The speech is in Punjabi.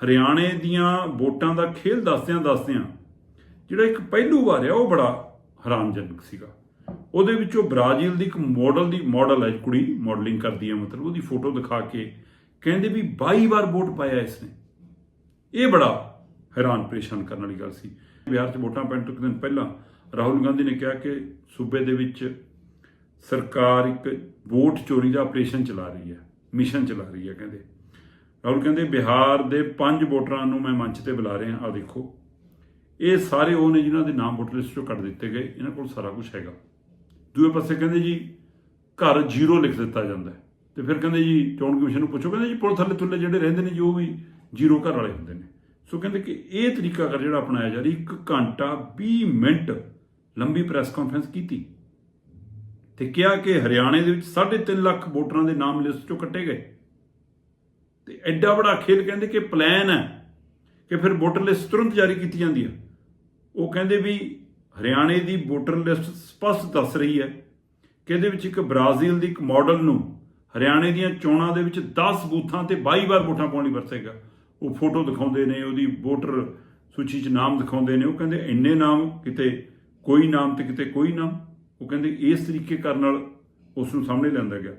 ਹਰਿਆਣੇ ਦੀਆਂ ਵੋਟਾਂ ਦਾ ਖੇਲ ਦੱਸਦਿਆਂ ਦੱਸਦਿਆਂ ਜਿਹੜਾ ਇੱਕ ਪਹਿਲੂ ਵਾਰ ਆ ਉਹ ਬੜਾ ਹੈਰਾਨਜਨਕ ਸੀਗਾ। ਉਹਦੇ ਵਿੱਚੋਂ ਬ੍ਰਾਜ਼ੀਲ ਦੀ ਇੱਕ ਮਾਡਲ ਦੀ ਮਾਡਲ ਹੈ, ਕੁੜੀ ਮਾਡਲਿੰਗ ਕਰਦੀ ਹੈ, ਮਤਲਬ ਉਹਦੀ ਫੋਟੋ ਦਿਖਾ ਕੇ ਕਹਿੰਦੇ ਵੀ 22 ਵਾਰ ਵੋਟ ਪਾਇਆ ਇਸਨੇ। ਇਹ ਬੜਾ ਹੈਰਾਨ ਪਰੇਸ਼ਾਨ ਕਰਨ ਵਾਲੀ ਗੱਲ ਸੀ। ਬਿਹਾਰ 'ਚ ਵੋਟਾਂ ਪੈਣ ਤੋਂ ਇੱਕ ਦਿਨ ਪਹਿਲਾਂ ਰਾਹੁਲ ਗਾਂਧੀ ਨੇ ਕਿਹਾ ਕਿ ਸੂਬੇ ਦੇ ਵਿੱਚ ਸਰਕਾਰ ਇੱਕ ਵੋਟ ਚੋਰੀ ਦਾ ਆਪਰੇਸ਼ਨ ਚਲਾ ਰਹੀ ਹੈ, ਮਿਸ਼ਨ ਚਲਾ ਰਹੀ ਹੈ, ਕਹਿੰਦੇ। ਰਾਹੁਲ ਕਹਿੰਦੇ, ਬਿਹਾਰ ਦੇ ਪੰਜ ਵੋਟਰਾਂ ਨੂੰ ਮੈਂ ਮੰਚ ਤੇ ਬੁਲਾ ਰਿਹਾ ਆ ਦੇਖੋ। ਇਹ ਸਾਰੇ ਉਹ ਨੇ ਜਿਨ੍ਹਾਂ ਦੇ ਨਾਮ ਵੋਟਰ ਲਿਸਟ ਚੋਂ ਕੱਢ ਦਿੱਤੇ ਗਏ, ਇਹਨਾਂ ਕੋਲ ਸਾਰਾ ਕੁਝ ਹੈਗਾ। ਦੂਏ ਪਾਸੇ ਕਹਿੰਦੇ ਜੀ, ਘਰ ਜ਼ੀਰੋ ਲਿਖ ਦਿੱਤਾ ਜਾਂਦਾ ਹੈ। ਤੇ ਫਿਰ ਕਹਿੰਦੇ ਜੀ, ਚੋਣ ਕਮਿਸ਼ਨ ਨੂੰ ਪੁੱਛੋ, ਕਹਿੰਦੇ ਜੀ ਪੁਲਿਸ ਥੱਲੇ ਥੱਲੇ ਜਿਹੜੇ ਰਹਿੰਦੇ ਨੇ ਜੀ, ਉਹ ਵੀ ਜ਼ੀਰੋ ਘਰ ਵਾਲੇ ਹੁੰਦੇ ਨੇ। ਸੋ ਕਹਿੰਦੇ ਕਿ ਇਹ ਤਰੀਕਾ ਕਰ ਜਿਹੜਾ ਅਪਣਾਇਆ ਜਾ ਰਿਹਾ 1 ਘੰਟਾ 20 ਮਿੰਟ ਲੰਬੀ ਪ੍ਰੈਸ ਕਾਨਫਰੰਸ ਕੀਤੀ। ਤੇ ਕਿਹਾ ਕਿ ਹਰਿਆਣੇ ਦੇ ਵਿੱਚ 3.5 ਲੱਖ ਵੋਟਰਾਂ ਦੇ ਨਾਮ ਲਿਸਟ ਚੋਂ ਕੱਟੇ ਗਏ। ਤੇ ਐਡਾ ਬੜਾ ਖੇਲ ਕਹਿੰਦੇ ਕਿ ਪਲਾਨ ਹੈ ਕਿ ਫਿਰ ਵੋਟਰ ਲਿਸਟ ਤੁਰੰਤ ਜਾਰੀ ਕੀਤੀ ਜਾਂਦੀ ਹੈ। ਉਹ ਕਹਿੰਦੇ ਵੀ ਹਰਿਆਣੇ ਦੀ ਵੋਟਰ ਲਿਸਟ ਸਪਸ਼ਟ ਦੱਸ ਰਹੀ ਹੈ ਕਿ ਇਹਦੇ ਵਿੱਚ ਇੱਕ ਬ੍ਰਾਜ਼ੀਲ ਦੀ ਇੱਕ ਮਾਡਲ ਨੂੰ ਹਰਿਆਣੇ ਦੀਆਂ ਚੋਣਾਂ ਦੇ ਵਿੱਚ 10 ਬੂਥਾਂ ਤੇ 22 ਵਾਰ ਵੋਟਾਂ ਪਾਉਣੀ ਵਰਤੇਗਾ। ਉਹ ਫੋਟੋ ਦਿਖਾਉਂਦੇ ਨੇ, ਉਹਦੀ ਵੋਟਰ ਸੂਚੀ 'ਚ ਨਾਮ ਦਿਖਾਉਂਦੇ ਨੇ। ਉਹ ਕਹਿੰਦੇ ਇੰਨੇ ਨਾਮ, ਕਿਤੇ ਕੋਈ ਨਾਮ ਤੇ ਕਿਤੇ ਕੋਈ ਨਾਮ। ਉਹ ਕਹਿੰਦੇ ਇਸ ਤਰੀਕੇ ਕਰਨ ਨਾਲ ਉਸ ਨੂੰ ਸਾਹਮਣੇ ਲਿਆਂਦਾ ਗਿਆ।